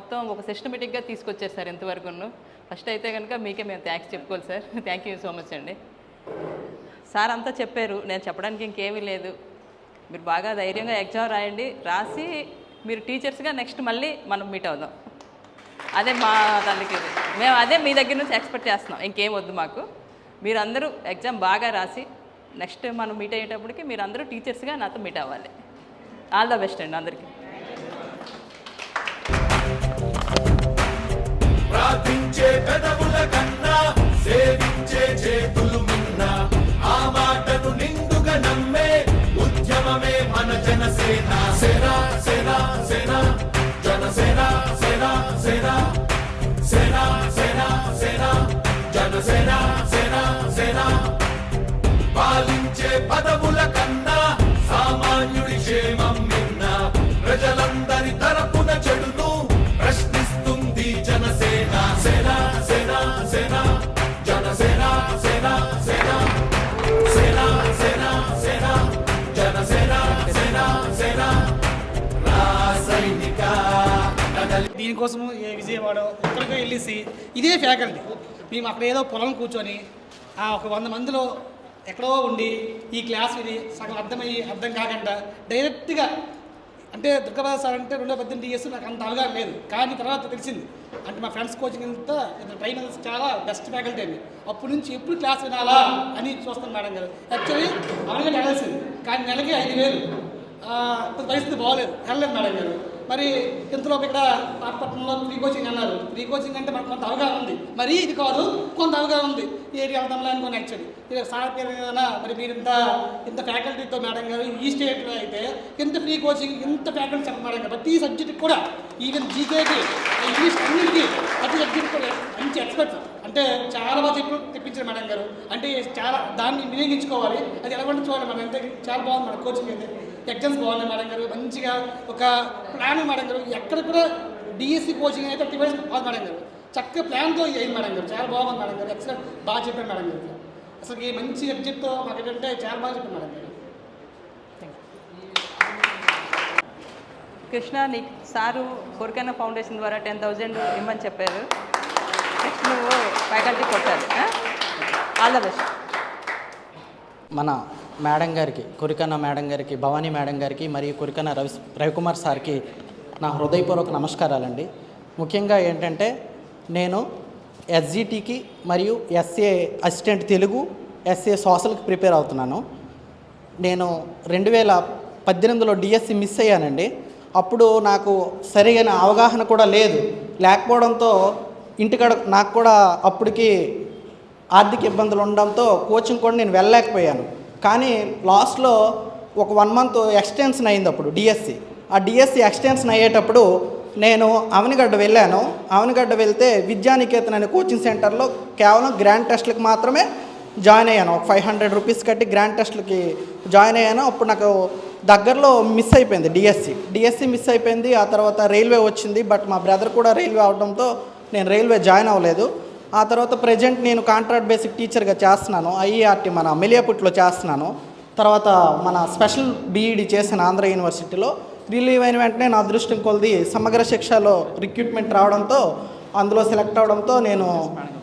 మొత్తం ఒక సిస్టమేటిక్గా తీసుకొచ్చారు సార్ ఇంతవరకు ఫస్ట్ అయితే కనుక మీకే మేము థ్యాంక్స్ చెప్పుకోవాలి sir. Thank you so much అండి. సార్ అంతా చెప్పారు. నేను చెప్పడానికి ఇంకేమీ లేదు. మీరు బాగా ధైర్యంగా ఎగ్జామ్ రాయండి. రాసి మీరు టీచర్స్గా నెక్స్ట్ మళ్ళీ మనం మీట్ అవుదాం. అదే మా తల్లికి మేము అదే మీ దగ్గర నుంచి ఎక్స్పెక్ట్ చేస్తున్నాం. ఇంకేం వద్దు మాకు. మీరందరూ ఎగ్జామ్ బాగా రాసి నెక్స్ట్ మనం మీట్ అయ్యేటప్పటికి మీరు అందరూ టీచర్స్గా నాతో మీట్ అవ్వాలి. ఆల్ ద బెస్ట్ అండి అందరికీ. సేవించే పెదవుల కన్నా సేవించే చేతులు మిన్న. ఆ మాటను నిండుగా నమ్మే ఉద్యమమే మన జనసేన. దీనికోసం ఏ విజయవాడ ఎక్కడికో వెళ్ళేసి ఇదే ఫ్యాకల్టీ. మేము అక్కడ ఏదో పొలం కూర్చొని ఆ ఒక వంద మందిలో ఎక్కడో ఉండి ఈ క్లాస్ ఇది సగం అర్థమయ్యి అర్థం కాకుండా డైరెక్ట్గా అంటే దుర్గాబాద సార్ అంటే రెండో పద్దెనిమిది ఇయర్స్ నాకు అంత అవగాహన లేదు. కానీ తర్వాత తెలిసింది. అంటే మా ఫ్రెండ్స్ కోచింగ్ అంతా ఇద్దరు ట్రైనర్స్ చాలా బెస్ట్ ఫ్యాకల్టీ అండి. అప్పటి నుంచి ఎప్పుడు క్లాస్ వినాలా అని చూస్తాను మేడం గారు. యాక్చువల్లీ అవన్నీ వెళ్ళాల్సింది. కానీ నెలకి ఐదు వేలు. ఇప్పుడు పరిస్థితి బాగోలేదు. వెళ్ళలేదు మేడం గారు. మరి ఇంతలోపు ఇక్కడ పాటపట్నంలో ప్రీ కోచింగ్ అన్నారు. ఫ్రీ కోచింగ్ అంటే మనకు కొంత అవగాహన ఉంది. మరి ఇది కాదు కొంత అవగాహన ఉంది. ఏది వెళ్దాంలా అనుకోని యాక్చువల్లీ ఇది సార్ పేరు ఏదైనా మరి మీరు ఇంత ఇంత ఫ్యాకల్టీతో మేడం గారు ఈ స్టేట్లో అయితే ఇంత ఫ్రీ కోచింగ్ ఇంత ఫ్యాకల్టీ చెప్ప ప్రతి సబ్జెక్ట్ కూడా ఈవెన్ జీకేకి ఇంగ్లీష్ అన్నిటికీ ప్రతి సబ్జెక్ట్ కూడా మంచి ఎక్స్పర్ట్స్ అంటే చాలా బాగా చెప్పి తెప్పించారు మేడం గారు. అంటే చాలా దాన్ని వినియోగించుకోవాలి. అది ఎలా కూడా చూడాలి మేడం చాలా బాగుంది మేడం కోచింగ్ అయితే. ఎగ్జామ్స్ బాగున్నాయి మేడం గారు మంచిగా ఒక ప్లాన్ మేడం గారు ఎక్కడ కూడా డిఎస్సి కోచింగ్ అయితే టివైస్ బాగుంది మేడం గారు. చక్కగా ప్లాన్తో అయింది మేడం గారు. చాలా బాగుంది మేడం గారు. ఎక్సలెంట్ బాగా చెప్పారు మేడం గారు. అసలు ఈ మంచి సబ్జెక్ట్తో మాకు ఏంటంటే చాలా బాగా చెప్పారు మేడం గారు. కృష్ణ నీ సారు కోరికైన ఫౌండేషన్ ద్వారా టెన్ థౌజండ్ ఇవ్వమని చెప్పారు. నెక్స్ట్ నువ్వు ఫ్యాకల్టీ కొట్టాలి. ఆల్ ద బెస్ట్ మన మేడం గారికి కురికన్న మేడం గారికి భవానీ మేడం గారికి మరియు కురికన్న రవి రవికుమార్ సార్కి నా హృదయపూర్వక నమస్కారాలండి. ముఖ్యంగా ఏంటంటే నేను ఎస్జిటికి మరియు ఎస్ఏ అసిస్టెంట్ తెలుగు ఎస్ఏ సోషల్కి ప్రిపేర్ అవుతున్నాను. నేను రెండు వేల పద్దెనిమిదిలో డిఎస్సి మిస్ అయ్యానండి. అప్పుడు నాకు సరైన అవగాహన కూడా లేదు. లేకపోవడంతో ఇంటికాడ నాకు కూడా అప్పటికి ఆర్థిక ఇబ్బందులు ఉండడంతో కోచింగ్ కూడా నేను వెళ్ళలేకపోయాను. కానీ లాస్ట్లో ఒక వన్ మంత్ ఎక్స్టెన్షన్ అయింది అప్పుడు డిఎస్సి. ఆ డిఎస్సి ఎక్స్టెన్షన్ అయ్యేటప్పుడు నేను అవనిగడ్డ వెళ్ళాను. అవనిగడ్డ వెళ్తే విద్యానికేతన్ అనే కోచింగ్ సెంటర్లో కేవలం గ్రాండ్ టెస్ట్లకు మాత్రమే జాయిన్ అయ్యాను. ఒక ఫైవ్ హండ్రెడ్ రూపీస్ కట్టి గ్రాండ్ టెస్ట్లకి జాయిన్ అయ్యాను. అప్పుడు నాకు దగ్గరలో మిస్ అయిపోయింది డిఎస్సి. డిఎస్సి మిస్ అయిపోయింది. ఆ తర్వాత రైల్వే వచ్చింది. బట్ మా బ్రదర్ కూడా రైల్వే అవడంతో నేను రైల్వే జాయిన్ అవ్వలేదు. ఆ తర్వాత ప్రజెంట్ నేను కాంట్రాక్ట్ బేసిక్ టీచర్గా చేస్తున్నాను. ఐఈఆర్టీ మన మెలియాపుట్లో చేస్తున్నాను. తర్వాత మన స్పెషల్ బీఈడి చేసిన ఆంధ్ర యూనివర్సిటీలో రిలీవ్ అయిన వెంటనే నా అదృష్టం కొలది సమగ్ర శిక్షలో రిక్రూట్మెంట్ రావడంతో అందులో సెలెక్ట్ అవడంతో నేను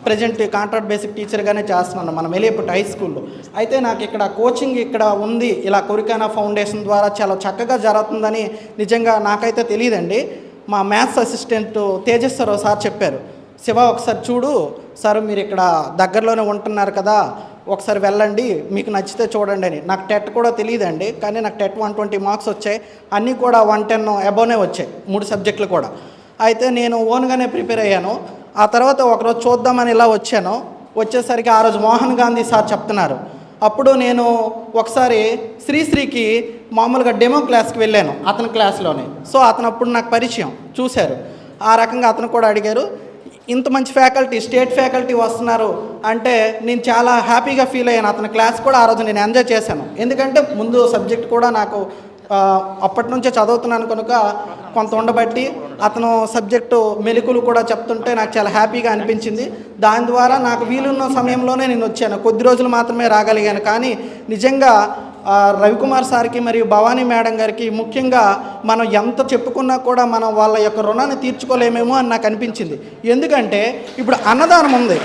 ప్రజెంట్ కాంట్రాక్ట్ బేసిక్ టీచర్గానే చేస్తున్నాను మన మెలియపుట్ హై స్కూల్లో అయితే నాకు ఇక్కడ కోచింగ్ ఇక్కడ ఉంది. ఇలా కొరికానా ఫౌండేషన్ ద్వారా చాలా చక్కగా జరుగుతుందని నిజంగా నాకైతే తెలియదండి. మా మ్యాథ్స్ అసిస్టెంట్ తేజస్వరరావు సార్ చెప్పారు. శివ ఒకసారి చూడు. సార్ మీరు ఇక్కడ దగ్గరలోనే ఉంటున్నారు కదా ఒకసారి వెళ్ళండి మీకు నచ్చితే చూడండి అని. నాకు టెట్ కూడా తెలియదండి కానీ నాకు టెట్ వన్ ట్వంటీ మార్క్స్ వచ్చాయి. అన్నీ కూడా వన్ టెన్ అబోనే వచ్చాయి మూడు సబ్జెక్టులు కూడా. అయితే నేను ఓన్గానే ప్రిపేర్ అయ్యాను. ఆ తర్వాత ఒకరోజు చూద్దామని ఇలా వచ్చాను. వచ్చేసరికి ఆ రోజు మోహన్ గాంధీ సార్ చెప్తున్నారు. అప్పుడు నేను ఒకసారి శ్రీశ్రీకి మామూలుగా డెమో క్లాస్కి వెళ్ళాను అతని క్లాస్లోనే. సో అతను అప్పుడు నాకు పరిచయం చూశారు. ఆ రకంగా అతను కూడా అడిగారు ఇంత మంచి ఫ్యాకల్టీ స్టేట్ ఫ్యాకల్టీ వస్తున్నారు అంటే నేను చాలా హ్యాపీగా ఫీల్ అయ్యాను. అతని క్లాస్ కూడా ఆ రోజు నేను ఎంజాయ్ చేశాను. ఎందుకంటే ముందు సబ్జెక్ట్ కూడా నాకు అప్పటి నుంచే చదువుతున్నాను కనుక కొంత ఉండబట్టి అతను సబ్జెక్టు మెలకులు కూడా చెప్తుంటే నాకు చాలా హ్యాపీగా అనిపించింది. దాని ద్వారా నాకు వీలున్న సమయంలోనే నేను వచ్చాను. కొద్ది రోజులు మాత్రమే రాగలిగాను. కానీ నిజంగా రవికుమార్ సార్కి మరియు భవానీ మేడం గారికి ముఖ్యంగా మనం ఎంత చెప్పుకున్నా కూడా మనం వాళ్ళ యొక్క రుణాన్ని తీర్చుకోలేమేమో అని నాకు అనిపించింది. ఎందుకంటే ఇప్పుడు అన్నదానం ఉంది.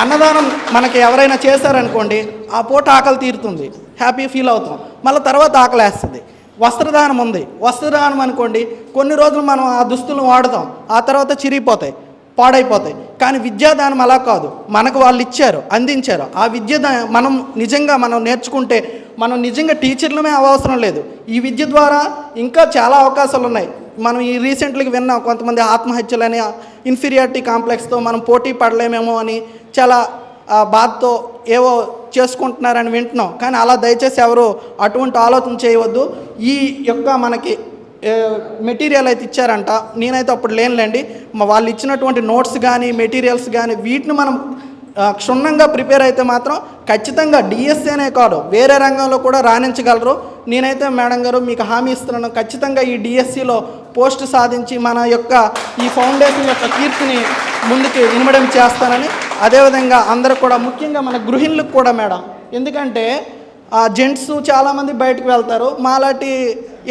అన్నదానం మనకి ఎవరైనా చేశారనుకోండి ఆ పూట ఆకలి తీరుతుంది. హ్యాపీ ఫీల్ అవుతాం. మళ్ళీ తర్వాత ఆకలి వేస్తుంది. వస్త్రదానం ఉంది. వస్త్రదానం అనుకోండి కొన్ని రోజులు మనం ఆ దుస్తులను వాడుతాం. ఆ తర్వాత చిరిగిపోతాయి. పాడైపోతాయి. కానీ విద్యాదానం అలా కాదు. మనకు వాళ్ళు ఇచ్చారు అందించారు. ఆ విద్య దా- మనం నిజంగా మనం నేర్చుకుంటే మనం నిజంగా టీచర్లమే అవసరం లేదు. ఈ విద్య ద్వారా ఇంకా చాలా అవకాశాలు ఉన్నాయి. మనం ఈ రీసెంట్లీగా విన్నాం కొంతమంది ఆత్మహత్యలని ఇన్ఫీరియారిటీ కాంప్లెక్స్తో మనం పోటీ పడలేమేమో అని చాలా బాధతో ఏవో చేసుకుంటున్నారని వింటున్నాం. కానీ అలా దయచేసి ఎవరు అటువంటి ఆలోచన చేయవద్దు. ఈ యొక్క మనకి మెటీరియల్ అయితే ఇచ్చారంట నేనైతే అప్పుడు లేనులేండి. వాళ్ళు ఇచ్చినటువంటి నోట్స్ కానీ మెటీరియల్స్ కానీ వీటిని మనం క్షుణ్ణంగా ప్రిపేర్ అయితే మాత్రం ఖచ్చితంగా డిఎస్సీనే కాదు వేరే రంగంలో కూడా రాణించగలరు. నేనైతే మేడం గారు మీకు హామీ ఇస్తున్నాను ఖచ్చితంగా ఈ డిఎస్సిలో పోస్ట్ సాధించి మన యొక్క ఈ ఫౌండేషన్ యొక్క కీర్తిని ముందుకు వినమడం చేస్తానని అదేవిధంగా అందరూ కూడా ముఖ్యంగా మన గృహిణులకు కూడా మేడం. ఎందుకంటే ఆ జెంట్స్ చాలామంది బయటకు వెళ్తారు. మాలాంటి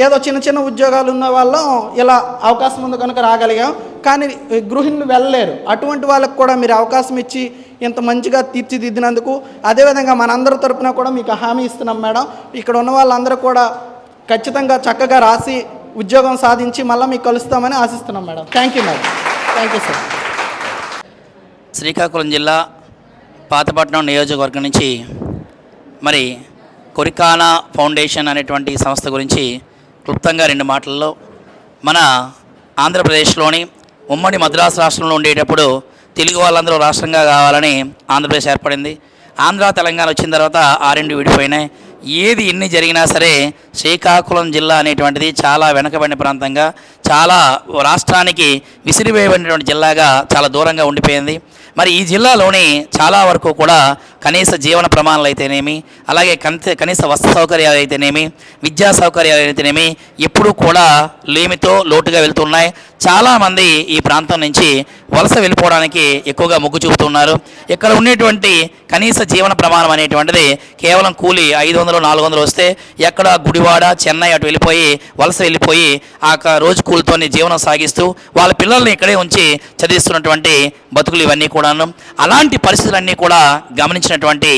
ఏదో చిన్న చిన్న ఉద్యోగాలు ఉన్న వాళ్ళం ఇలా అవకాశం ఉంది కనుక రాగలిగాం. కానీ గృహిణులు వెళ్ళలేరు. అటువంటి వాళ్ళకు కూడా మీరు అవకాశం ఇచ్చి ఇంత మంచిగా తీర్చిదిద్దినందుకు అదేవిధంగా మనందరి తరపున కూడా మీకు హామీ ఇస్తున్నాం మేడం. ఇక్కడ ఉన్న వాళ్ళందరూ కూడా ఖచ్చితంగా చక్కగా రాసి ఉద్యోగం సాధించి మళ్ళీ మీకు కలుస్తామని ఆశిస్తున్నాం madam. Thank you madam thank you sir Srikakulam జిల్లా పాతపట్నం నియోజకవర్గం నుంచి మరి కొరికానా ఫౌండేషన్ అనేటువంటి సంస్థ గురించి క్లుప్తంగా రెండు మాటల్లో మన ఆంధ్రప్రదేశ్లోని ఉమ్మడి మద్రాసు రాష్ట్రంలో ఉండేటప్పుడు తెలుగు వాళ్ళందరూ రాష్ట్రంగా కావాలని ఆంధ్రప్రదేశ్ ఏర్పడింది. ఆంధ్ర తెలంగాణ వచ్చిన తర్వాత ఆ రెండు విడిపోయినాయి. ఏది ఎన్ని జరిగినా సరే శ్రీకాకుళం జిల్లా అనేటువంటిది చాలా వెనకబడిన ప్రాంతంగా చాలా రాష్ట్రానికి విసిరివేయబడినటువంటి జిల్లాగా చాలా దూరంగా ఉండిపోయింది. మరి ఈ జిల్లాలోని చాలా వరకు కూడా కనీస జీవన ప్రమాణాలు అయితేనేమి అలాగే కనీస కనీస వస్త్ర సౌకర్యాలు అయితేనేమి విద్యా సౌకర్యాలు అయితేనేమి ఎప్పుడూ కూడా లేమితో లోటుగా వెళ్తున్నాయి. చాలామంది ఈ ప్రాంతం నుంచి వలస వెళ్ళిపోవడానికి ఎక్కువగా మొగ్గు చూపుతున్నారు. ఇక్కడ ఉండేటువంటి కనీస జీవన ప్రమాణం అనేటువంటిది కేవలం కూలి ఐదు వందలు నాలుగు వందలు వస్తే ఎక్కడ గుడివాడ చెన్నై అటు వెళ్ళిపోయి వలస వెళ్ళిపోయి ఆ రోజు కూలితోనే జీవనం సాగిస్తూ వాళ్ళ పిల్లల్ని ఇక్కడే ఉంచి చదివిస్తున్నటువంటి బతుకులు ఇవన్నీ కూడాను. అలాంటి పరిస్థితులన్నీ కూడా గమనించిన చేసినటువంటి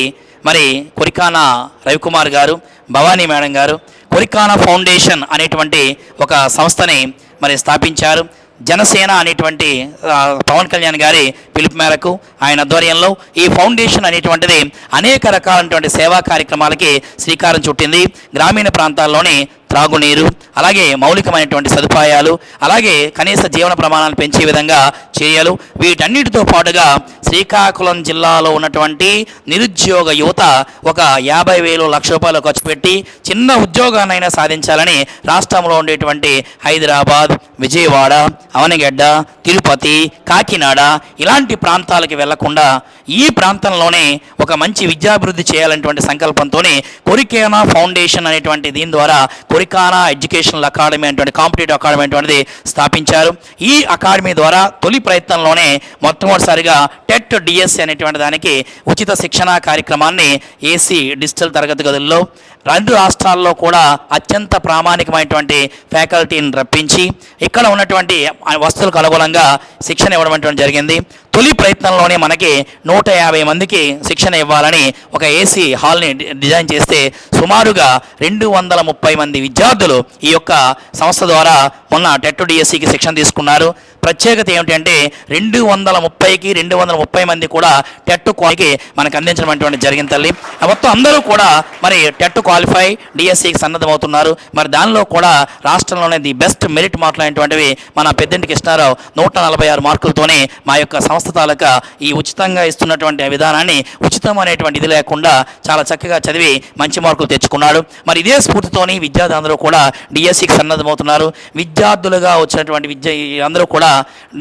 మరి కొరికానా రవికుమార్ గారు భవానీ మేడం గారు కొరికానా ఫౌండేషన్ అనేటువంటి ఒక సంస్థని మరి స్థాపించారు. జనసేన అనేటువంటి పవన్ కళ్యాణ్ గారి పిలుపు మేరకు ఆయన ఆధ్వర్యంలో ఈ ఫౌండేషన్ అనేటువంటిది అనేక రకాలైనటువంటి సేవా కార్యక్రమాలకి శ్రీకారం చుట్టింది. గ్రామీణ ప్రాంతాల్లోని త్రాగునీరు అలాగే మౌలికమైనటువంటి సదుపాయాలు అలాగే కనీస జీవన ప్రమాణాలు పెంచే విధంగా చేయాలి వీటన్నిటితో పాటుగా శ్రీకాకుళం జిల్లాలో ఉన్నటువంటి నిరుద్యోగ యువత ఒక యాభై వేలు లక్ష రూపాయలు ఖర్చు పెట్టి చిన్న ఉద్యోగాన్నైనా సాధించాలని రాష్ట్రంలో ఉండేటువంటి హైదరాబాద్ విజయవాడ అవనిగడ్డ తిరుపతి కాకినాడ ఇలాంటి ప్రాంతాలకి వెళ్ళకుండా ఈ ప్రాంతంలోనే ఒక మంచి విద్యాభివృద్ధి చేయాలనేటువంటి సంకల్పంతోనే కొరికేనా ఫౌండేషన్ అనేటువంటి దీని ద్వారా కొరికానా ఎడ్యుకేషనల్ అకాడమీ అనేటువంటి కాంపిటేటివ్ అకాడమీ అనేటువంటిది స్థాపించారు. ఈ అకాడమీ ద్వారా తొలి ప్రయత్నంలోనే మొట్టమొదటిసారిగా టెట్ డిఎస్సి అనేటువంటి దానికి ఉచిత శిక్షణ కార్యక్రమాన్ని ఏసీ డిజిటల్ తరగతి గదుల్లో రెండు రాష్ట్రాల్లో కూడా అత్యంత ప్రామాణికమైనటువంటి ఫ్యాకల్టీని రప్పించి ఇక్కడ ఉన్నటువంటి వస్తువులకు అనుగుణంగా శిక్షణ ఇవ్వడం జరిగింది. తొలి ప్రయత్నంలోనే మనకి నూట యాభై మందికి శిక్షణ ఇవ్వాలని ఒక ఏసీ హాల్ని డి- డిజైన్ చేస్తే సుమారుగా రెండు వందల ముప్పై మంది విద్యార్థులు ఈ యొక్క సంస్థ ద్వారా మొన్న టెట్ డిఎస్సికి శిక్షణ తీసుకున్నారు. ప్రత్యేకత ఏమిటంటే రెండు వందల ముప్పైకి రెండు వందల ముప్పై మంది కూడా టెట్ క్వాలికి మనకు అందించడం జరిగింది తల్లి. మొత్తం అందరూ కూడా మరి టెట్ క్వాలిఫై డిఎస్సికి సన్నద్ధమవుతున్నారు. మరి దానిలో కూడా రాష్ట్రంలోనే ది బెస్ట్ మెరిట్ మార్కులు అనేటువంటివి మన పెద్దంటి కృష్ణారావు నూట నలభై ఆరు మార్కులతోనే మా యొక్క సంస్థ తాలూకా ఈ ఉచితంగా ఇస్తున్నటువంటి విధానాన్ని ఉచితం అనేటువంటి ఇది లేకుండా చాలా చక్కగా చదివి మంచి మార్కులు తెచ్చుకున్నాడు. మరి ఇదే స్ఫూర్తితోని విద్యార్థులందరూ కూడా డిఎస్సికి సన్నద్ధమవుతున్నారు. విద్యార్థులుగా వచ్చినటువంటి విద్య అందరూ కూడా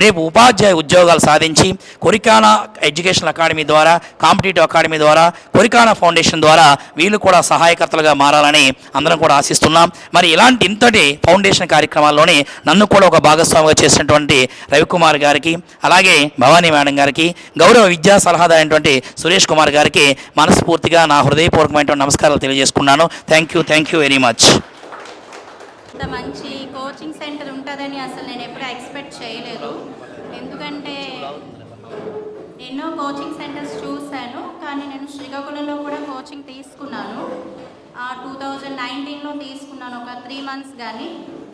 రేపు ఉపాధ్యాయ ఉద్యోగాలు సాధించి కొరికానా ఎడ్యుకేషన్ అకాడమీ ద్వారా కాంపిటేటివ్ అకాడమీ ద్వారా కొరికానా ఫౌండేషన్ ద్వారా వీళ్ళు కూడా సహాయకర్తలుగా మారాలని అందరం కూడా ఆశిస్తున్నాం. మరి ఇలాంటి ఇంతటి ఫౌండేషన్ కార్యక్రమాల్లోనే నన్ను కూడా ఒక భాగస్వామిగా చేసినటువంటి రవికుమార్ గారికి అలాగే భవానీ మేడం గారికి గౌరవ విద్యా సలహాదారు అయినటువంటి సురేష్ కుమార్ గారికి మనస్ఫూర్తిగా నా హృదయపూర్వకమైనటువంటి నమస్కారాలు తెలియజేసుకున్నాను. Thank you thank you very much ఇంత మంచి కోచింగ్ సెంటర్ ఉంటుందని అసలు నేను ఎప్పుడూ ఎక్స్పెక్ట్ చేయలేదు. ఎందుకంటే ఎన్నో కోచింగ్ సెంటర్స్ చూశాను కానీ నేను శ్రీకాకుళంలో కూడా కోచింగ్ తీసుకున్నాను. టూ థౌజండ్ నైన్టీన్లో తీసుకున్నాను ఒక త్రీ మంత్స్ కానీ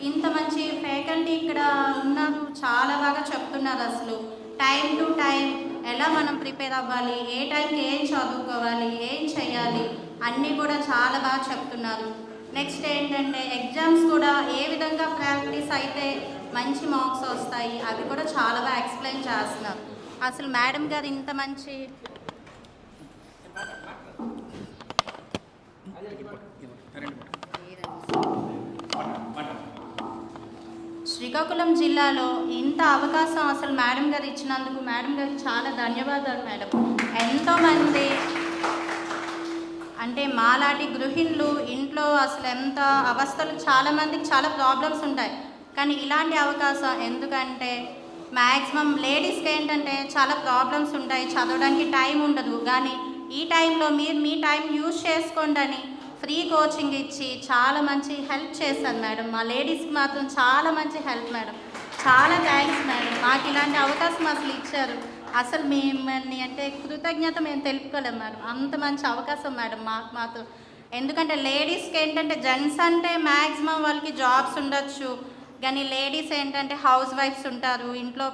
ఇంత మంచి ఫ్యాకల్టీ ఇక్కడ ఉన్నారు చాలా బాగా చెప్తున్నారు అసలు. టైం టు టైం ఎలా మనం ప్రిపేర్ అవ్వాలి ఏ టైంకి ఏం చదువుకోవాలి ఏం చేయాలి అన్నీ కూడా చాలా బాగా చెప్తున్నారు నెక్స్ట్ ఏంటంటే ఎగ్జామ్స్ కూడా ఏ విధంగా ప్రాక్టీస్ అయితే మంచి మార్క్స్ వస్తాయి అవి కూడా చాలా బాగా ఎక్స్ప్లెయిన్ చేస్తున్నారు అసలు మేడం గారు ఇంత మంచి శ్రీకాకుళం జిల్లాలో ఇంత అవకాశం అసలు మేడం గారు ఇచ్చినందుకు మేడం గారికి చాలా ధన్యవాదాలు మేడం. ఎంతోమంది అంటే మాలాంటి గృహిణులు ఇంట్లో అసలు ఎంత అవస్థలు చాలామందికి చాలా ప్రాబ్లమ్స్ ఉంటాయి. కానీ ఇలాంటి అవకాశం ఎందుకంటే మ్యాక్సిమం లేడీస్కి ఏంటంటే చాలా ప్రాబ్లమ్స్ ఉంటాయి. చదవడానికి టైం ఉండదు. కానీ ఈ టైంలో మీరు మీ టైం యూజ్ చేసుకోండి అని ఫ్రీ కోచింగ్ ఇచ్చి చాలా మంచి హెల్ప్ చేశాను మేడం. మా లేడీస్కి మాత్రం చాలా మంచి హెల్ప్ మేడం. చాలా థ్యాంక్స్ మేడం. మాకు ఇలాంటి అవకాశం అసలు ఇచ్చారు. అసలు మిమ్మల్ని అంటే కృతజ్ఞత మేము తెలుపుకోలేం మేడం. అంత మంచి అవకాశం మేడం మాకు మాత్రం. ఎందుకంటే లేడీస్కి ఏంటంటే జెంట్స్ అంటే మ్యాక్సిమం వాళ్ళకి జాబ్స్ ఉండొచ్చు. కానీ లేడీస్ ఏంటంటే హౌస్ వైఫ్స్ ఉంటారు. ఇంట్లో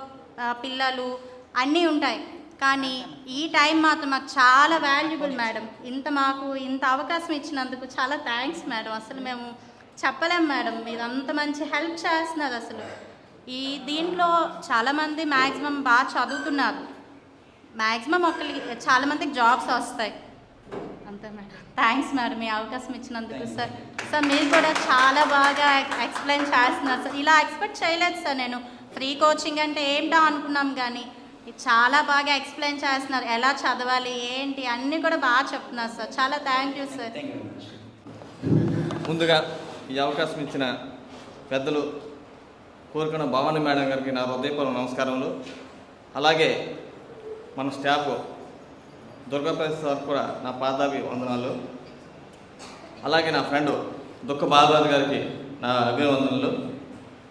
పిల్లలు అన్నీ ఉంటాయి. కానీ ఈ టైం మాత్రం మాకు చాలా వాల్యుబుల్ మేడం ఇంత మాకు ఇంత అవకాశం ఇచ్చినందుకు చాలా థ్యాంక్స్ మేడం అసలు మేము చెప్పలేం మేడం మీరు అంత మంచి హెల్ప్ చేస్తున్నారు అసలు. ఈ దీంట్లో చాలామంది మ్యాక్సిమం బాగా చదువుతున్నారు. మ్యాక్సిమం ఒకరికి చాలామందికి జాబ్స్ వస్తాయి. అంతే మేడం థ్యాంక్స్ మేడం ఈ అవకాశం ఇచ్చినందుకు సార్ సార్ మీరు కూడా చాలా బాగా ఎక్స్ప్లెయిన్ చేస్తున్నారు. సార్ ఇలా ఎక్స్పెక్ట్ చేయలేదు సార్ నేను. ఫ్రీ కోచింగ్ అంటే ఏంటో అనుకున్నాం కానీ చాలా బాగా ఎక్స్ప్లెయిన్ చేస్తున్నారు. ఎలా చదవాలి ఏంటి అన్నీ కూడా బాగా చెప్తున్నారు సార్. చాలా థ్యాంక్ యూ సార్ ముందుగా ఈ అవకాశం ఇచ్చిన పెద్దలు కోరుకున్న భవానీ మేడం గారికి నా హృదయపూర్వ నమస్కారములు. అలాగే మన స్టాఫ్ దుర్గాప్రసాద్ సార్ కూడా నా పాదాభి వందనాలు అలాగే నా ఫ్రెండ్ దుఃఖ బాలరాజు గారికి నా అభివందనలు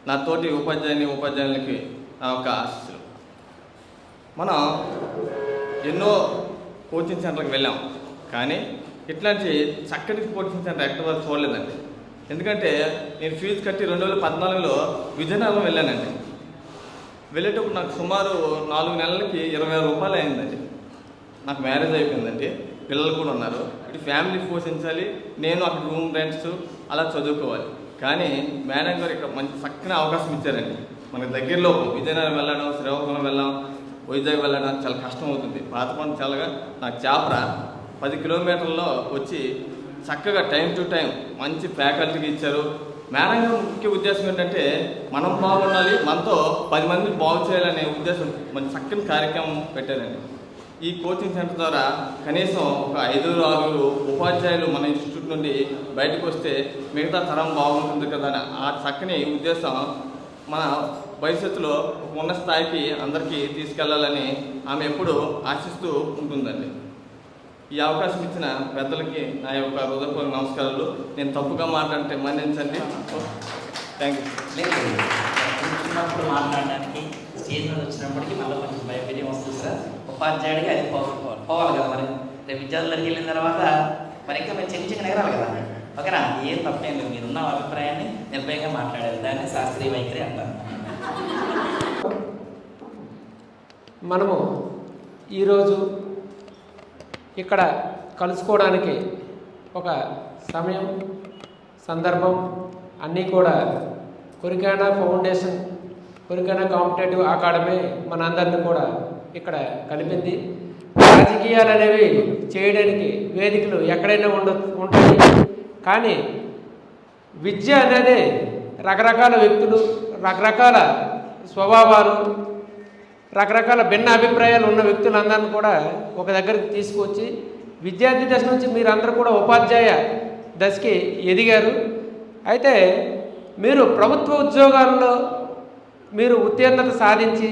నా తోటి ఉపాధ్యాయుని ఉపాధ్యాయులకి నా యొక్క మనం ఎన్నో కోచింగ్ సెంటర్కి వెళ్ళాం. కానీ ఇట్లాంటి చక్కటి కోచింగ్ సెంటర్ ఎక్కడ వరకు చూడలేదండి. ఎందుకంటే నేను ఫీజు కట్టి రెండు వేల పద్నాలుగులో విజయనగరం వెళ్ళానండి. వెళ్ళేటప్పుడు నాకు సుమారు నాలుగు నెలలకి ఇరవై రూపాయలు అయిందండి. నాకు మ్యారేజ్ అయిపోయిందండి. పిల్లలు కూడా ఉన్నారు. ఇటు ఫ్యామిలీ పోషించాలి. నేను అక్కడ రూమ్ రెంట్స్ అలా చదువుకోవాలి. కానీ మేనేజ్ గారు ఇక్కడ మంచి చక్కని అవకాశం ఇచ్చారండి. మనకి దగ్గరలో విజయనగరం వెళ్ళడం శ్రీకాకుళం వెళ్ళడం వైజాగ్ వెళ్ళడానికి చాలా కష్టం అవుతుంది. పాతపంట చాలగా నాకు చేపర. పది కిలోమీటర్లలో వచ్చి చక్కగా టైం టు టైం మంచి ఫ్యాకల్టీకి ఇచ్చారు. మేడం గారు ముఖ్య ఉద్దేశం ఏంటంటే మనం బాగుండాలి మనతో పది మందిని బాగు చేయాలనే ఉద్దేశం మంచి చక్కని కార్యక్రమం పెట్టారండి. ఈ కోచింగ్ సెంటర్ ద్వారా కనీసం ఒక ఐదుగురు ఆరుగురు ఉపాధ్యాయులు మన ఇన్స్టిట్యూట్ నుండి బయటకు వస్తే మిగతా తరం బాగుంటుంది కదా అని ఆ చక్కని ఉద్దేశం మన భవిష్యత్తులో ఉన్న స్థాయికి అందరికీ తీసుకెళ్ళాలని ఆమె ఎప్పుడూ ఆశిస్తూ ఉంటుందండి. ఈ అవకాశం ఇచ్చిన పెద్దలకి నా యొక్క హృదయపూర్వక నమస్కారాలు. నేను తప్పుగా మాట్లాడితే మన్నించండి. థ్యాంక్ యూ చిన్నప్పుడు మాట్లాడడానికి స్టేజ్ మీద వచ్చినప్పటికీ మళ్ళీ కొంచెం భయపర్యం వస్తుంది సార్. ఉపాధ్యాయుడికి అది పోవాలి పోవాలి కదా మరి. రేపు విద్యార్థుల వెళ్ళిన తర్వాత మరి ఇంకా మేము చిన్న చిన్న ఎగరాలి కదా. ఓకేనా ఏం తప్పేం లేదు మీరున్న అభిప్రాయాన్ని నిర్భయంగా మాట్లాడారు దాన్ని శాస్త్రీయ వైఖరి అంటారు. మనము ఈరోజు ఇక్కడ కలుసుకోవడానికి ఒక సమయం సందర్భం అన్నీ కూడా Korikana foundation Korikana competitive academy మనందరినీ కూడా ఇక్కడ కలిపింది. రాజకీయాలు అనేవి చేయడానికి వేదికలు ఎక్కడైనా ఉండ ఉంటాయి. కానీ విద్య అనేది రకరకాల వ్యక్తులు రకరకాల స్వభావాలు రకరకాల భిన్న అభిప్రాయాలు ఉన్న వ్యక్తులందరినీ కూడా ఒక దగ్గరికి తీసుకొచ్చి విద్యార్థి దశ నుంచి మీరందరూ కూడా ఉపాధ్యాయ దశకి ఎదిగారు. అయితే మీరు ప్రభుత్వ ఉద్యోగాల్లో మీరు ఉత్తీర్ణత సాధించి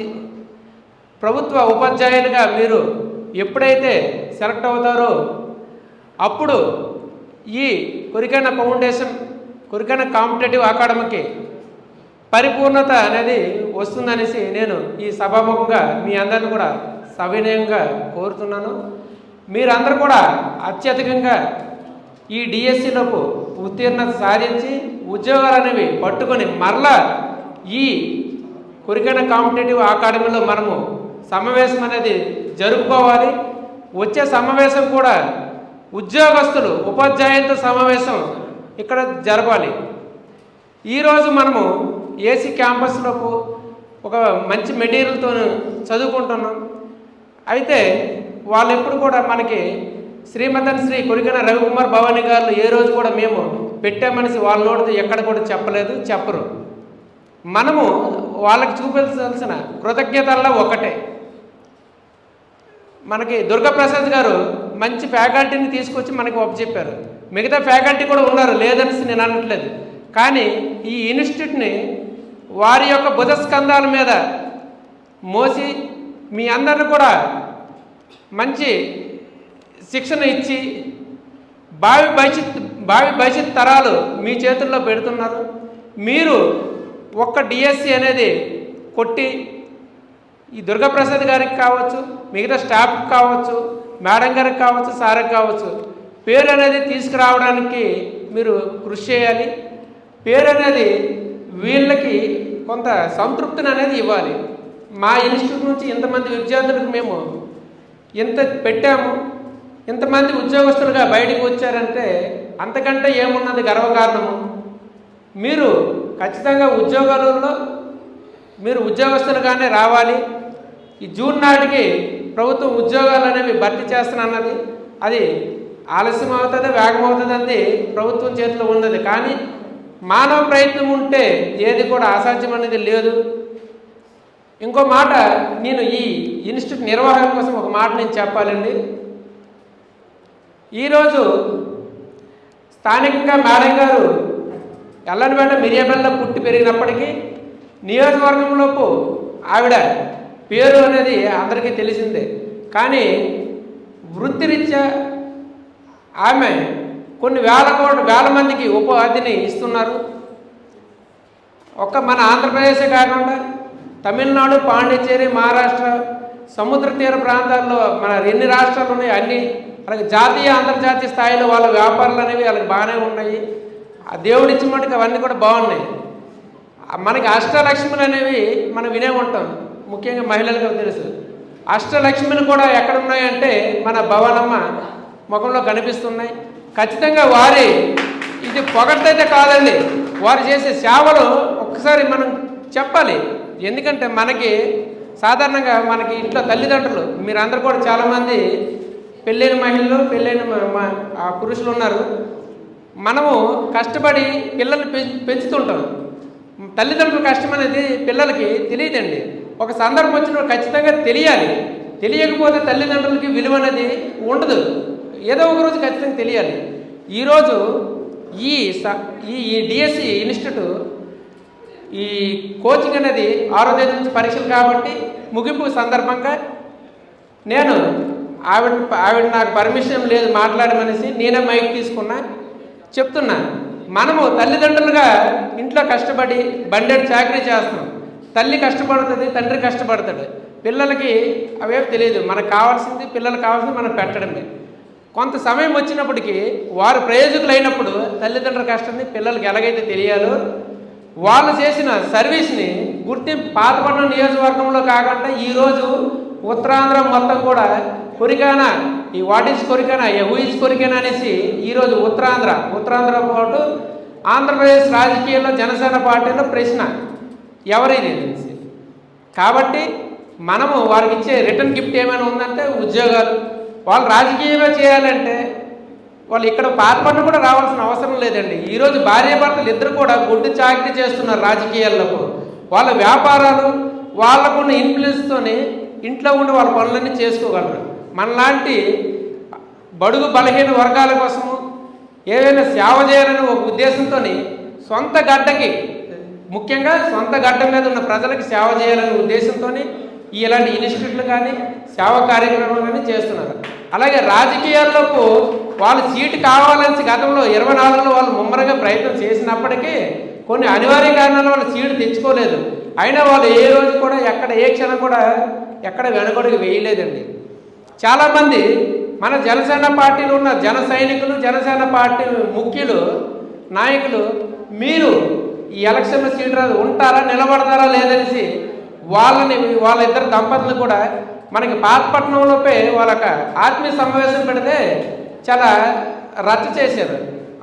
ప్రభుత్వ ఉపాధ్యాయులుగా మీరు ఎప్పుడైతే సెలెక్ట్ అవుతారో అప్పుడు ఈ కొరికైన ఫౌండేషన్ కొరికైన కాంపిటేటివ్ అకాడమీకి పరిపూర్ణత అనేది వస్తుందనేసి నేను ఈ సభాముఖంగా మీ అందరిని కూడా సవినయంగా కోరుతున్నాను. మీరందరూ కూడా అత్యధికంగా ఈ డిఎస్సిలోపు ఉత్తీర్ణత సాధించి ఉద్యోగాలు అనేవి పట్టుకొని మరలా ఈ కొరికైన కాంపిటేటివ్ అకాడమీలో మనము సమావేశం అనేది జరుపుకోవాలి. వచ్చే సమావేశం కూడా ఉద్యోగస్తులు ఉపాధ్యాయులతో సమావేశం ఇక్కడ జరపాలి. ఈరోజు మనము ఏసీ క్యాంపస్లోపు ఒక మంచి మెటీరియల్తో చదువుకుంటున్నాం. అయితే వాళ్ళు ఎప్పుడు కూడా మనకి శ్రీమతన్ శ్రీ కొరికన రవికుమార్ భవాని గారు ఏ రోజు కూడా మేము పెట్టామనేసి వాళ్ళ నోటితో ఎక్కడ కూడా చెప్పలేదు చెప్పరు. మనము వాళ్ళకి చూపించాల్సిన కృతజ్ఞతల్లో ఒకటే. మనకి దుర్గాప్రసాద్ గారు మంచి ఫ్యాకల్టీని తీసుకొచ్చి మనకి ఒప్పచెప్పారు మిగతా ఫ్యాకల్టీ కూడా ఉన్నారు లేదనేసి నేను అనట్లేదు. కానీ ఈ ఇన్స్టిట్యూట్ని వారి యొక్క బుధస్కంధాల మీద మోసి మీ అందరిని కూడా మంచి శిక్షణ ఇచ్చి భావి భవిష్యత్ భావి భవిష్యత్ తరాలు మీ చేతుల్లో పెడుతున్నారు. మీరు ఒక్క డిఎస్సి అనేది కొట్టి ఈ దుర్గాప్రసాద్ గారికి కావచ్చు మిగతా స్టాఫ్కి కావచ్చు మేడం గారికి కావచ్చు సార్కి కావచ్చు పేరు అనేది తీసుకురావడానికి మీరు కృషి చేయాలి. పేరు అనేది వీళ్ళకి కొంత సంతృప్తిని అనేది ఇవ్వాలి. మా ఇన్స్టిట్యూట్ నుంచి ఇంతమంది విద్యార్థులకు మేము ఇంత పెట్టాము ఇంతమంది ఉద్యోగస్తులుగా బయటకు వచ్చారంటే అంతకంటే ఏమున్నది గర్వకారణము? మీరు ఖచ్చితంగా ఉద్యోగాలలో మీరు ఉద్యోగస్తులుగానే రావాలి. ఈ జూన్ నాటికి ప్రభుత్వం ఉద్యోగాలు అనేవి భర్తీ చేస్తానన్నది అది ఆలస్యం అవుతుంది వేగం అవుతుంది ప్రభుత్వం చేతిలో ఉన్నది. కానీ మానవ ప్రయత్నం ఉంటే ఏది కూడా అసాధ్యం అనేది లేదు. ఇంకో మాట నేను ఈ ఇన్స్టిట్యూట్ నిర్వహణ కోసం ఒక మాట నేను చెప్పాలండి. ఈరోజు స్థానికంగా మేడం గారు ఎల్లనివేట మిరియాబెల్ల పుట్టి పెరిగినప్పటికీ నియోజకవర్గంలోపు ఆవిడ పేరు అనేది అందరికీ తెలిసిందే. కానీ వృత్తిరీత్యా ఆమె కొన్ని వేల కోట్ల వేల మందికి ఉపాధిని ఇస్తున్నారు. ఒక్క మన ఆంధ్రప్రదేశే కాకుండా తమిళనాడు పాండిచ్చేరి మహారాష్ట్ర సముద్ర తీర ప్రాంతాల్లో మన ఎన్ని రాష్ట్రాలు ఉన్నాయి అన్ని అలాగే జాతీయ అంతర్జాతీయ స్థాయిలో వాళ్ళ వ్యాపారాలు అనేవి వాళ్ళకి బాగానే ఉన్నాయి. ఆ దేవుడు ఇచ్చిన మటుకు అవన్నీ కూడా బాగున్నాయి. మనకి అష్టలక్ష్ములు అనేవి మనం వినే ఉంటాం. ముఖ్యంగా మహిళలకు తెలుసు. అష్టలక్ష్మిలు కూడా ఎక్కడ ఉన్నాయంటే మన భవనమ్మ ముఖంలో కనిపిస్తున్నాయి. ఖచ్చితంగా వారి ఇది పొగట్టయితే కాదండి. వారు చేసే సేవలు ఒక్కసారి మనం చెప్పాలి. ఎందుకంటే మనకి సాధారణంగా మనకి ఇంట్లో తల్లిదండ్రులు మీరందరూ కూడా చాలామంది పెళ్ళైన మహిళలు పెళ్ళైన పురుషులు ఉన్నారు. మనము కష్టపడి పిల్లల్ని పెంచుతుంటాం. తల్లిదండ్రుల కష్టం అనేది పిల్లలకి తెలియదండి. ఒక సందర్భం వచ్చినప్పుడు ఖచ్చితంగా తెలియాలి. తెలియకపోతే తల్లిదండ్రులకి విలువ అనేది ఉండదు. ఏదో ఒక రోజు ఖచ్చితంగా తెలియాలి. ఈరోజు ఈ స ఈ డిఎస్సి ఇన్స్టిట్యూట్ ఈ కోచింగ్ అనేది ఆరో తేదీ నుంచి పరీక్షలు కాబట్టి ముగింపు సందర్భంగా నేను ఆవిడ ఆవిడ నాకు పర్మిషన్ లేదు మాట్లాడమనేసి నేనే మైక్ తీసుకున్నా చెప్తున్నా. మనము తల్లిదండ్రులుగా ఇంట్లో కష్టపడి బండెడ్ చాకరీ చేస్తాం తల్లి కష్టపడుతుంది తండ్రి కష్టపడతాడు. పిల్లలకి అవేవి తెలియదు. మనకు కావాల్సింది పిల్లలకు కావాల్సింది మనం పెట్టడమే. కొంత సమయం వచ్చినప్పటికీ వారు ప్రయోజకులు అయినప్పుడు తల్లిదండ్రుల కష్టాన్ని పిల్లలకి ఎలాగైతే తెలియాలో వాళ్ళు చేసిన సర్వీస్ని గుర్తింపు పాతపట్నం నియోజకవర్గంలో కాకుండా ఈరోజు ఉత్తరాంధ్ర మొత్తం కూడా కొరికానా ఈ what is Korikana who is Korikana అనేసి ఈరోజు ఉత్తరాంధ్ర ఉత్తరాంధ్ర పాటు ఆంధ్రప్రదేశ్ రాజకీయాల్లో జనసేన పార్టీలో ప్రశ్న. ఎవరైనా ఏజెన్సీ కాబట్టి మనము వారికి ఇచ్చే రిటర్న్ గిఫ్ట్ ఏమైనా ఉందంటే ఉద్యోగాలు. వాళ్ళు రాజకీయంగా చేయాలంటే వాళ్ళు ఇక్కడ పాల్పడిన కూడా రావాల్సిన అవసరం లేదండి. ఈరోజు భార్యాభర్తలు ఇద్దరు కూడా గుడ్డు చాకరీ చేస్తున్నారు రాజకీయాల్లో. వాళ్ళ వ్యాపారాలు వాళ్ళకున్న ఇన్ఫ్లుయెన్స్తోనే ఇంట్లో ఉండి వాళ్ళ పనులన్నీ చేసుకోగలరు. మనలాంటి బడుగు బలహీన వర్గాల కోసము ఏదైనా సేవ చేయాలని ఒక ఉద్దేశంతో సొంత గడ్డకి ముఖ్యంగా సొంత గడ్డ మీద ఉన్న ప్రజలకు సేవ చేయాలనే ఉద్దేశంతో ఇలాంటి ఇన్స్టిట్యూట్లు కానీ సేవా కార్యక్రమాలు కానీ చేస్తున్నారు. అలాగే రాజకీయాల్లోపు వాళ్ళు సీటు కావాలని గతంలో ఇరవై నాలుగులో వాళ్ళు ముమ్మరంగా ప్రయత్నం చేసినప్పటికీ కొన్ని అనివార్య కారణాల వల్ల సీటు తెచ్చుకోలేదు. అయినా వాళ్ళు ఏ రోజు కూడా ఎక్కడ ఏ క్షణం కూడా ఎక్కడ వెనకడుగు వేయలేదండి. చాలామంది మన జనసేన పార్టీలో ఉన్న జన సైనికులు జనసేన పార్టీ ముఖ్యులు నాయకులు మీరు ఈ ఎలక్షన్లో సీట్ రాదు. ఉంటారా నిలబడతారా లేదనేసి వాళ్ళని వాళ్ళిద్దరు దంపతులు కూడా మనకి పాతపట్నంలోపే వాళ్ళక ఆత్మీయ సమావేశం పెడితే చాలా రచ్చ చేశారు.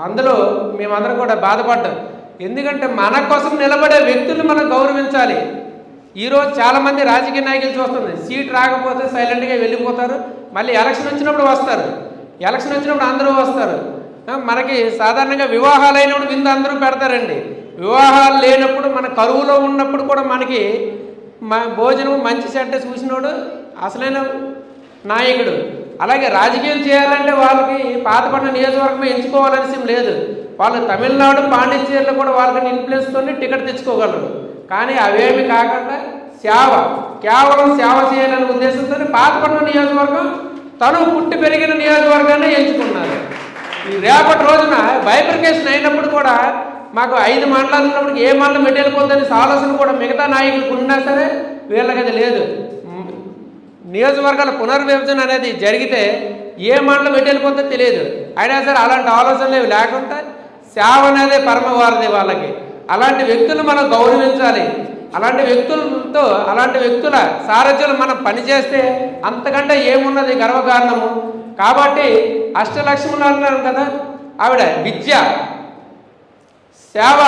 అందులో మేమందరం కూడా బాధపడ్డాం. ఎందుకంటే మన కోసం నిలబడే వ్యక్తులు మనం గౌరవించాలి. ఈరోజు చాలామంది రాజకీయ నాయకులు చూస్తుంది సీట్ రాకపోతే సైలెంట్గా వెళ్ళిపోతారు మళ్ళీ ఎలక్షన్ వచ్చినప్పుడు వస్తారు. ఎలక్షన్ వచ్చినప్పుడు అందరూ వస్తారు. మనకి సాధారణంగా వివాహాలైనప్పుడు విందు అందరూ పెడతారండి. వివాహాలు లేనప్పుడు మన కరువులో ఉన్నప్పుడు కూడా మనకి మా భోజనం మంచి చెడ్డ చూసినోడు అసలైన నాయకుడు. అలాగే రాజకీయం చేయాలంటే వాళ్ళకి పాతపడిన నియోజకవర్గం ఎంచుకోవాలనేసి లేదు. వాళ్ళు తమిళనాడు పాండిచ్చేరిలో కూడా వాళ్ళకి ఇన్ఫ్లుయెన్స్తో టికెట్ తెచ్చుకోగలరు. కానీ అవేమి కాకుండా సేవ కేవలం సేవ చేయాలనే ఉద్దేశంతో పాతపడిన నియోజకవర్గం తను పుట్టి పెరిగిన నియోజకవర్గాన్ని ఎంచుకున్నారు. ఈ రేపటి రోజున బైఫర్కేషన్ అయినప్పుడు కూడా మాకు ఐదు మండలాలు ఉన్నప్పుడు ఏ మండలం వెళ్ళిపోతుందని ఆలోచన కూడా మిగతా నాయకులకు ఉన్నా సరే వీళ్ళకి అది లేదు నియోజకవర్గాల పునర్విభజన అనేది జరిగితే ఏ మండలం వెళ్ళిపోతుందో తెలియదు. అయినా సరే అలాంటి ఆలోచనలు ఏవి లేకుండా సేవ అనేది పరమవారది వాళ్ళకి. అలాంటి వ్యక్తులు మనం గౌరవించాలి. అలాంటి వ్యక్తులతో అలాంటి వ్యక్తుల సారథ్యంలో మనం పనిచేస్తే అంతకంటే ఏమున్నది గర్వకారణము? కాబట్టి అష్టలక్ష్ములు అన్నారు కదా ఆవిడ విద్య. సేవ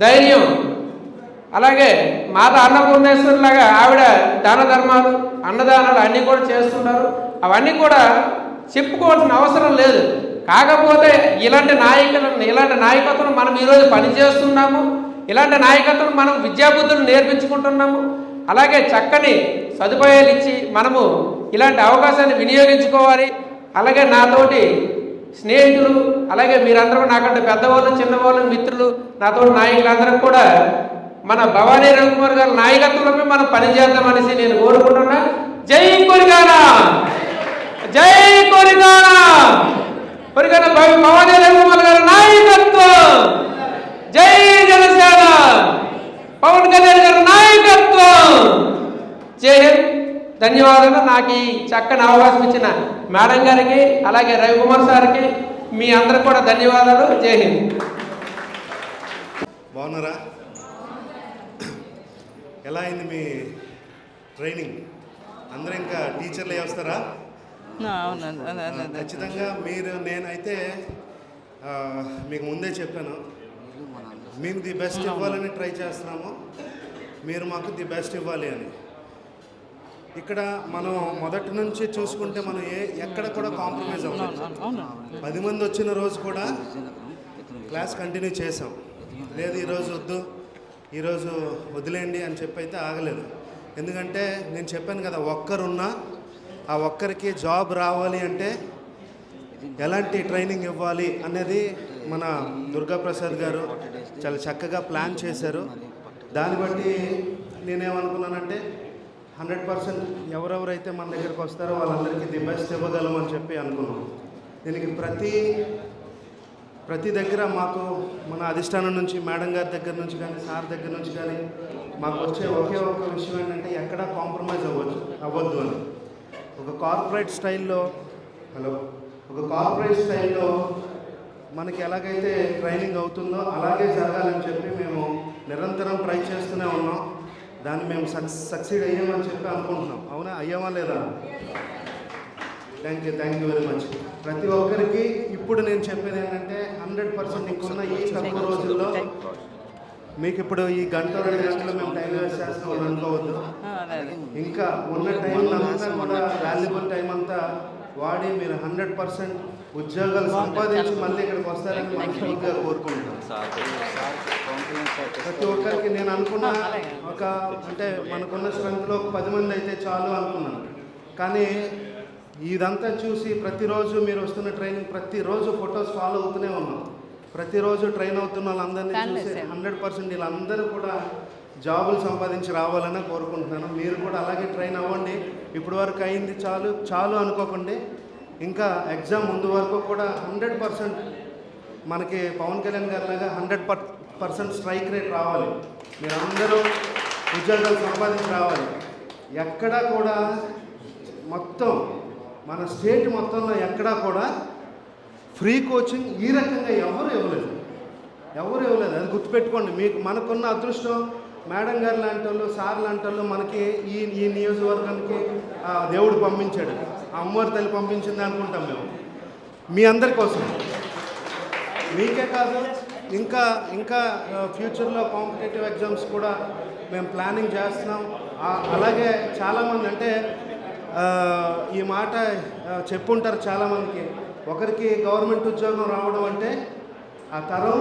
ధైర్యం అలాగే మాత అన్నపూర్ణేశ్వరి లాగా ఆవిడ దాన ధర్మాలు అన్నదానాలు అన్నీ కూడా చేస్తున్నారు అవన్నీ కూడా చెప్పుకోవాల్సిన అవసరం లేదు. కాకపోతే ఇలాంటి నాయకులను ఇలాంటి నాయకత్వం మనం ఈరోజు పనిచేస్తున్నాము. ఇలాంటి నాయకత్వం మనం విద్యాబుద్ధులు నేర్పించుకుంటున్నాము. అలాగే చక్కని సదుపాయాలు ఇచ్చి మనము ఇలాంటి అవకాశాన్ని వినియోగించుకోవాలి. అలాగే నాతోటి స్నేహితులు అలాగే మీరందరూ నాకంటే పెద్దవాళ్ళు చిన్నవాళ్ళు మిత్రులు నాతో నాయకులందరూ కూడా మన భవానీ రవికుమార్ గారి నాయకత్వంలో మనం పనిచేద్దామనేసి నేను కోరుకుంటున్నా. జై కొరిగానా జై కొరిగానా కొరిగాన భవ- భవానీ రవికుమార్ గారి నాయకత్వం! జై జనసేన! పవన్ కళ్యాణ్ గారి నాయకత్వం! జై హింద్! ధన్యవాదాలు. నాకు ఈ చక్కని అవకాశం ఇచ్చిన మేడం గారికి అలాగే రవికుమార్ సార్కి మీ అందరికి కూడా ధన్యవాదాలు. జై హింద్. బాగున్నారా? ఎలా అయింది మీ ట్రైనింగ్? అందరూ ఇంకా టీచర్లే వస్తారా ఖచ్చితంగా మీరు నేనైతే మీకు ముందే చెప్పాను. మేము ది బెస్ట్ ఇవ్వాలని ట్రై చేస్తున్నాము. మీరు మాకు ది బెస్ట్ ఇవ్వాలి అని. ఇక్కడ మనం మొదటి నుంచి చూసుకుంటే మనం ఏ ఎక్కడ కూడా కాంప్రమైజ్ అవ్వలేదు. పది మంది వచ్చిన రోజు కూడా క్లాస్ కంటిన్యూ చేసాం. లేదు ఈరోజు వద్దు ఈరోజు వదిలేయండి అని చెప్పి అయితే ఆగలేదు. ఎందుకంటే నేను చెప్పాను కదా ఒక్కరున్నా ఆ ఒక్కరికి జాబ్ రావాలి అంటే ఎలాంటి ట్రైనింగ్ ఇవ్వాలి అనేది మన దుర్గాప్రసాద్ గారు చాలా చక్కగా ప్లాన్ చేశారు. దాన్ని బట్టి నేనేమనుకున్నానంటే హండ్రెడ్ పర్సెంట్ ఎవరెవరైతే మన దగ్గరకు వస్తారో వాళ్ళందరికీ ది బెస్ట్ ఇవ్వగలం అని చెప్పి అనుకున్నాం. దీనికి ప్రతి ప్రతి దగ్గర మాకు మన అధిష్టానం నుంచి మేడం గారి దగ్గర నుంచి కానీ సార్ దగ్గర నుంచి కానీ మాకు వచ్చే ఒకే ఒక విషయం ఏంటంటే ఎక్కడ కాంప్రమైజ్ అవ్వచ్చు అవ్వద్దు అని. ఒక కార్పొరేట్ స్టైల్లో హలో ఒక కార్పొరేట్ స్టైల్లో మనకి ఎలాగైతే ట్రైనింగ్ అవుతుందో అలాగే జరగాలని చెప్పి మేము నిరంతరం ట్రై చేస్తూనే ఉన్నాం. దాన్ని మేము సక్స్ సక్సీడ్ అయ్యామని చెప్పి అనుకుంటున్నాం. అవునా? అయ్యామా లేదా? Thank you thank you very much ప్రతి ఒక్కరికి ఇప్పుడు నేను చెప్పేది ఏంటంటే హండ్రెడ్ పర్సెంట్ ఇంకున్న ఈ తక్కువ రోజుల్లో మీకు ఇప్పుడు ఈ గంట రెండు గంటలు మేము టైం వేస్ట్ చేస్తాం అనుకోవద్దు. ఇంకా ఉన్న టైం అంతా కూడా వాల్యుబుల్ టైం అంతా వాడి మీరు హండ్రెడ్ పర్సెంట్ ఉద్యోగాలు సంపాదించి మళ్ళీ ఇక్కడికి వస్తారని మనస్ఫూర్తిగా కోరుకుంటున్నాను ప్రతి ఒక్కరికి నేను అనుకున్న ఒక అంటే మనకున్న స్ట్రెంత్లో ఒక పది మంది అయితే చాలు అనుకున్నాను. కానీ ఇదంతా చూసి ప్రతిరోజు మీరు వస్తున్న ట్రైనింగ్ ప్రతిరోజు ఫొటోస్ ఫాలో అవుతూనే ఉన్నాం. ప్రతిరోజు ట్రైన్ అవుతున్న వాళ్ళందరినీ చూసి హండ్రెడ్ పర్సెంట్ వీళ్ళందరూ కూడా జాబులు సంపాదించి రావాలని కోరుకుంటున్నాను. మీరు కూడా అలాగే ట్రైన్ అవ్వండి. ఇప్పటి వరకు అయింది చాలు. చాలు అనుకోకండి. ఇంకా ఎగ్జామ్ ముందు వరకు కూడా హండ్రెడ్ పర్సెంట్ మనకి పవన్ కళ్యాణ్ గారి లాగా hundred per percent strike rate రావాలి. మీరందరూ ఉద్యోగాలు సంపాదించి రావాలి. ఎక్కడా కూడా మొత్తం మన స్టేట్ మొత్తంలో ఎక్కడా కూడా ఫ్రీ కోచింగ్ ఈ రకంగా ఎవరు ఇవ్వలేదు. ఎవరు ఇవ్వలేదు. అది గుర్తుపెట్టుకోండి. మీకు మనకున్న అదృష్టం మేడం గారు లాంటి వాళ్ళు సార్ లాంటి వాళ్ళు మనకి ఈ ఈ నియోజకవర్గానికి ఆ, దేవుడు పంపించాడు. ఆ అమ్మవారి తల్లి పంపించింది అనుకుంటాం మేము. మీ అందరి కోసం. మీకే కాదు ఇంకా ఇంకా ఫ్యూచర్లో కాంపిటేటివ్ ఎగ్జామ్స్ కూడా మేము ప్లానింగ్ చేస్తున్నాం. అలాగే చాలామంది అంటే ఈ మాట చెప్పుంటారు చాలామందికి. ఒకరికి గవర్నమెంట్ ఉద్యోగం రావడం అంటే ఆ తరం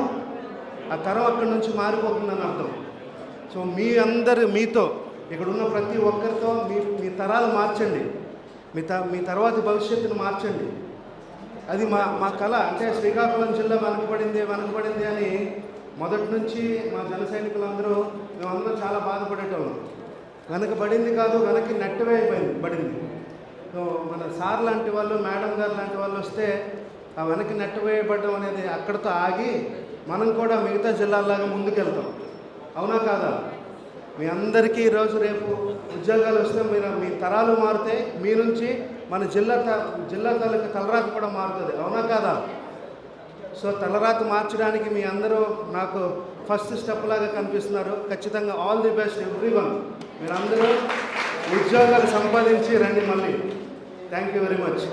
ఆ తరం అక్కడి నుంచి మారిపోతుందని అర్థం. సో మీ అందరు మీతో ఇక్కడ ఉన్న ప్రతి ఒక్కరితో మీ మీ తరాలు మార్చండి. మీ త మీ తర్వాతి భవిష్యత్తును మార్చండి. అది మా మా కళ. అంటే శ్రీకాకుళం జిల్లా వెనకబడింది వెనకబడింది అని మొదటి నుంచి మా జన సైనికులందరూ మేమందరం చాలా బాధపడేటోళ్ళం. వెనకబడింది కాదు వెనక్కి నెట్టవేయబడింది పడింది. సో మన సార్ లాంటి వాళ్ళు మేడం గారు లాంటి వాళ్ళు వస్తే ఆ వెనక్కి నెట్టవేయబడడం అనేది అక్కడితో ఆగి మనం కూడా మిగతా జిల్లాల్లాగా ముందుకెళ్తాం. అవునా కాదా? మీ అందరికీ ఈరోజు రేపు ఉద్యోగాలు వస్తే మీరు మీ తరాలు మారితే మీ నుంచి మన జిల్లా త జిల్లా తాలూకా తలరాత కూడా మారుతుంది. అవునా కాదా? సో తలరాత మార్చడానికి మీ అందరూ నాకు ఫస్ట్ స్టెప్ లాగా కనిపిస్తున్నారు. ఖచ్చితంగా all the best every one మీరందరూ ఉద్యోగాలు సంపాదించి రండి మళ్ళీ. Thank you very much